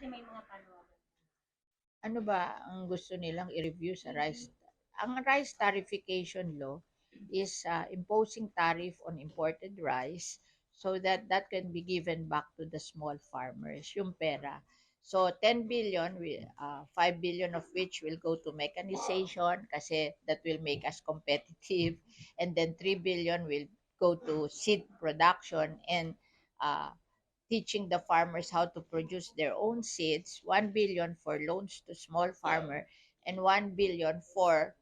Kasi may mga panawagan. ano ba ang gusto nilang i-review sa rice? Ang rice tarification law is uh, imposing tariff on imported rice so that that can be given back to the small farmers, yung pera. So 10 billion, uh, 5 billion of which will go to mechanization kasi that will make us competitive. And then 3 billion will go to seed production and uh, teaching the farmers how to produce their own seeds, 1 billion for loans to small farmer, and 1 billion for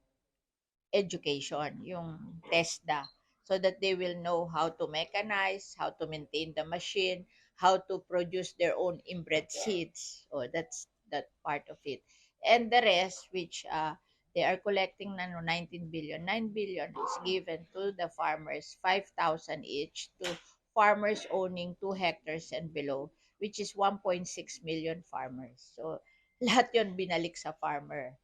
education, yung TESDA, so that they will know how to mechanize, how to maintain the machine, how to produce their own inbred seeds. Oh, that's that part of it. And the rest, which uh, they are collecting na no, 19 billion, 9 billion is given to the farmers, 5,000 each to farmers owning 2 hectares and below, which is 1.6 million farmers. So, lahat yon binalik sa farmer.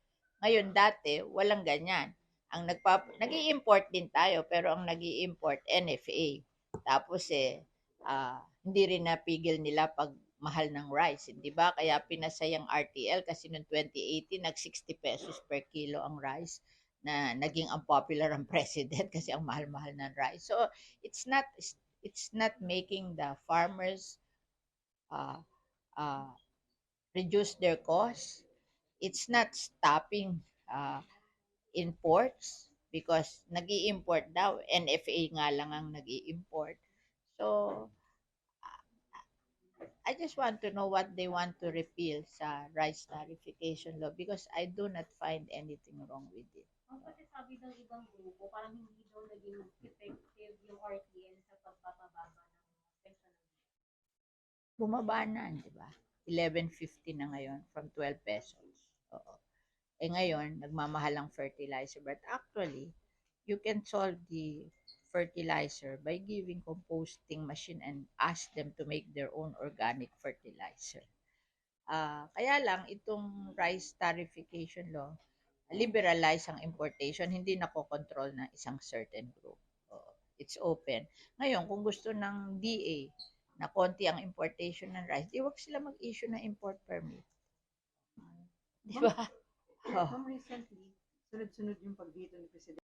Ngayon, dati, walang ganyan. Ang nagpap nag import din tayo, pero ang nag import NFA. Tapos eh, ah, hindi rin napigil nila pag mahal ng rice, di ba? Kaya pinasay ang RTL kasi noong 2018, nag 60 pesos per kilo ang rice na naging unpopular ang president kasi ang mahal-mahal ng rice. So, it's not it's not making the farmers uh, uh, reduce their costs. It's not stopping uh, imports because nag import daw. NFA nga lang ang nag import So, I just want to know what they want to repeal sa rice tarification law because I do not find anything wrong with it. Ang kasi sabi ng ibang grupo, parang hindi daw naging effective yung RTL sa pagpapababa ng pension. bumaba na, di ba? 11.50 na ngayon from 12 pesos. Oo. Eh ngayon, nagmamahal ang fertilizer. But actually, you can solve the fertilizer by giving composting machine and ask them to make their own organic fertilizer. Ah, kaya lang, itong rice tarification law, liberalize ang importation, hindi nakokontrol ng isang certain group. Oo. It's open. Ngayon, kung gusto ng DA, na konti ang importation ng rice, di wag sila mag-issue ng import permit. Di ba? Oh. Recently, sunod-sunod yung pagdito ni Presidente